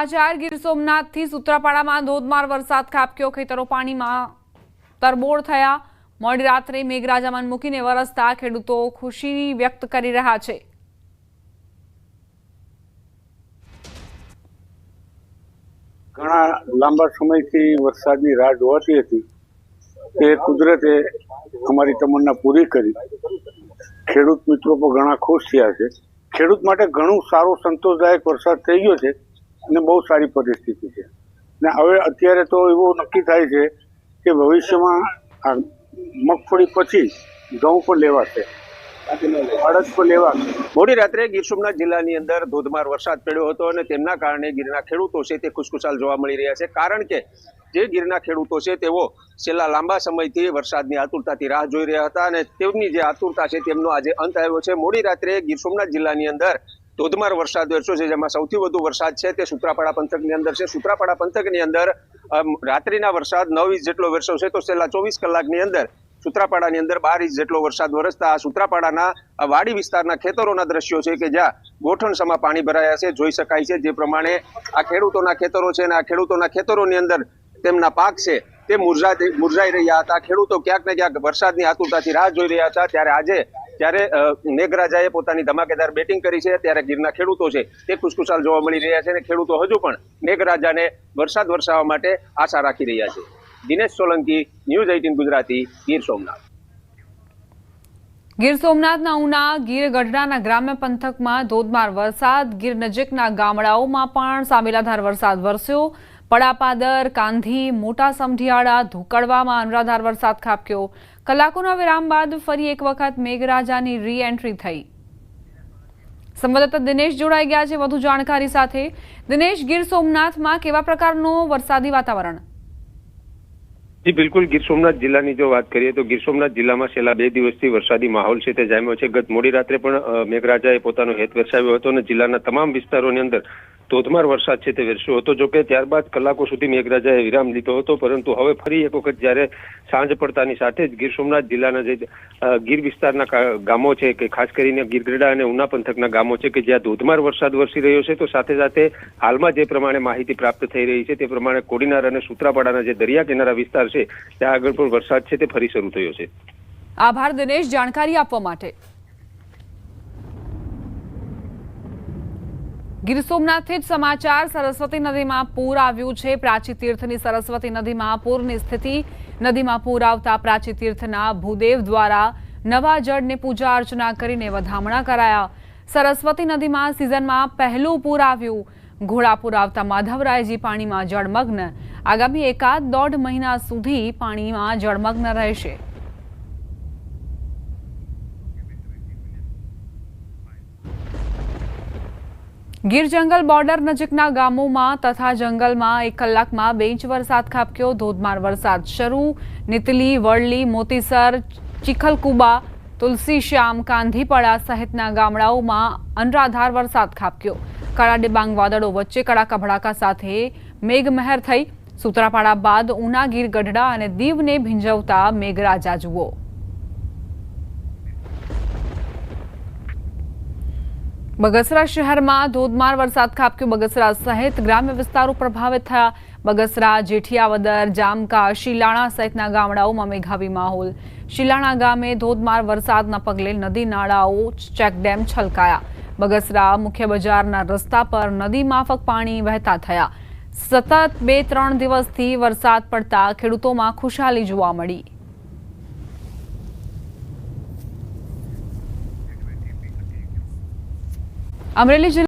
આચાર ગીર સોમનાથથી સૂત્રાપાડામાં ધોધમાર વરસાદ ખાબક્યો. ખેતરો પાણીમાં તરબોળ થયા. મોડી રાત્રે મેઘરાજામાં મૂકીને વરસતા ખેડૂતો ખુશી વ્યક્ત કરી રહ્યા છે. ઘણા લાંબા સમયથી વરસાદની રાહ જોવાતી હતી તે કુદરતે અમારી તમન્ના પૂરી કરી. ખેડૂત મિત્રો પણ ઘણા ખુશ થયા છે. ખેડૂત માટે ઘણું સારો સંતોષદાયક વરસાદ થઈ ગયો છે. અને બહુ સારી પરિસ્થિતિ છે. ને હવે અત્યારે તો એવું નક્કી થાય છે કે ભવિષ્યમાં આ મગફળી પછી ઘઉં પણ લેવાશે. અડદ પણ લેવાશે. મોડી રાત્રે ગીર સોમનાથ જિલ્લાની અંદર ધોધમાર વરસાદ પડ્યો હતો અને તેમના કારણે ગીરના ખેડૂતો છે તે ખુશખુશાલ જોવા મળી રહ્યા છે. કારણ કે જે ગીરના ખેડૂતો છે તેઓ છેલ્લા લાંબા સમયથી વરસાદની આતુરતાથી રાહ જોઈ રહ્યા હતા અને તેમની જે આતુરતા છે તેમનો આજે અંત આવ્યો છે. મોડી રાત્રે ગીર સોમનાથ જિલ્લાની અંદર ધોધમાર વરસાદ વરસ્યો છે, જેમાં સૌથી વધુ વરસાદ છે તે સુત્રાપાડા પંથકની અંદર છે. સુત્રાપાડા પંથકની અંદર રાત્રિના વરસાદ નવ ઇંચ જેટલો વરસ્યો છે, તો છેલ્લા ચોવીસ કલાકની અંદર સુત્રાપાડાની અંદર બાર ઇંચ જેટલો વરસાદ વરસતા આ સુત્રાપાડાના વાડી વિસ્તારના ખેતરોના દ્રશ્યો છે કે જ્યાં ગોઠણસમાં પાણી ભરાયા છે, જોઈ શકાય છે. જે પ્રમાણે આ ખેડૂતોના ખેતરો છે અને આ ખેડૂતોના ખેતરોની અંદર તેમના પાક છે, તે મુરઝા મુરઝાઈ રહ્યા હતા. ખેડૂતો ક્યાંક ને ક્યાંક વરસાદની આતુરતાથી રાહ જોઈ રહ્યા હતા. ત્યારે આજે ત્યારે મેઘરાજાએ પોતાની ધમાકેદાર બેટિંગ કરી છે. ત્યારે ગીરના ખેડૂતો છે તે ખુશખુશાલ જોવા મળી રહ્યા છે અને ખેડૂતો હજુ પણ મેઘરાજાને વરસાદ વરસાવવા માટે આશા રાખી રહ્યા છે. Dinesh Solanki, news eighteen Gujarati, Gir Somnath. Gir સોમનાથના ઉના, ગીર ગઢડાના ગ્રામ્ય પંથકમાં ધોધમાર વરસાદ, ગીર નજીકના ગામડાઓમાં પણ સામેલાધાર વરસાદ વરસ્યો. પડાપાદર, કાંધી, મોટા સમઢિયાળા ધોકડવામાં અનરાધાર વરસાદ ખાબક્યો. કલાકોના વિરામ બાદ ફરી એક વખત મેઘરાજાની રી એન્ટ્રી થઈ. સંવાદદાતા દિનેશ જોડાઈ ગયા છે વધુ જાણકારી સાથે. દિનેશ, ગીર સોમનાથમાં કેવા પ્રકારનું વરસાદી વાતાવરણ? જી, બિલકુલ. ગીર સોમનાથ જિલ્લાની જો વાત કરીએ તો ગીર સોમનાથ જિલ્લામાં છેલ્લા બે દિવસથી વરસાદી માહોલ છે તે જામ્યો છે. ગત મોડી રાત્રે પણ મેઘરાજાએ પોતાનો હેત દર્શાવ્યો હતો અને જિલ્લાના તમામ વિસ્તારોની અંદર ધોધમાર વરસાદ છે તે વરસ્યો હતો. જોકે ત્યારબાદ કલાકો સુધી મેઘરાજાએ વિરામ લીધો હતો, પરંતુ હવે ફરી એક વખત જ્યારે સાંજ પડતાની સાથે જ ગીર સોમનાથ જિલ્લાના જે ગીર વિસ્તારના ગામો છે કે ખાસ કરીને ગીરગઢડા અને ઉના પંથકના ગામો છે કે જ્યાં ધોધમાર વરસાદ વરસી રહ્યો છે, તો સાથે સાથે હાલમાં જે પ્રમાણે માહિતી પ્રાપ્ત થઈ રહી છે તે પ્રમાણે કોડીનાર અને સુત્રાપાડાના જે દરિયા કિનારા વિસ્તાર છે, ત્યાં આગળ પણ વરસાદ છે તે ફરી શરૂ થયો છે. આભાર, દિનેશ. જાણકારી આપવા માટે. ગીર સોમનાથથી જ સમાચાર. સરસ્વતી નદીમાં પૂર આવ્યું છે. પ્રાચી તીર્થની સરસ્વતી નદીમાં પૂરની સ્થિતિ. નદીમાં પૂર આવતા પ્રાચી તીર્થના ભૂદેવ દ્વારા નવા જળને પૂજા અર્ચના કરીને વધામણા કરાયા. સરસ્વતી નદીમાં સિઝનમાં પહેલું પૂર આવ્યું. ઘોડાપુર આવતા માધવરાયજી પાણીમાં જળમગ્ન. આગામી એકાદ દોઢ મહિના સુધી પાણીમાં જળમગ્ન રહેશે. ગીર જંગલ બોર્ડર નજીકના ગામોમાં તથા જંગલમાં એક કલાકમાં બે ઇંચ વરસાદ ખાબક્યો. ધોધમાર વરસાદ શરૂ. નીતલી વડલી મોતીસર, ચીખલકુબા તુલસીશ્યામ કાંધીપડા સહિતના ગામડાઓમાં અનરાધાર વરસાદ ખાબક્યો. કાળા ડિબાંગ વાદળો વચ્ચે કડાકા ભડાકા સાથે મેઘમહેર થઈ. સુત્રાપાડા બાદ ઉના ગીર ગઢડા અને દીવને ભીંજવતા મેઘરાજા જુઓ. બગસરા શહેરમાં ધોધમાર વરસાદ ખાબક્યો બગસરા સહિત ગ્રામ્ય વિસ્તારો પ્રભાવિત થયા. બગસરા, જેઠિયાવદર, જામકા, શિલાણા સહિતના ગામડાઓમાં મેઘાવી માહોલ. શિલાણા ગામે ધોધમાર વરસાદના પગલે નદી નાળાઓ ચેકડેમ છલકાયા. બગસરા મુખ્ય બજારના રસ્તા પર નદી માફક પાણી વહેતા થયા. સતત બે ત્રણ દિવસથી વરસાદ પડતા ખેડૂતોમાં ખુશાલી જોવા મળી. અમરેલી જિલ્લા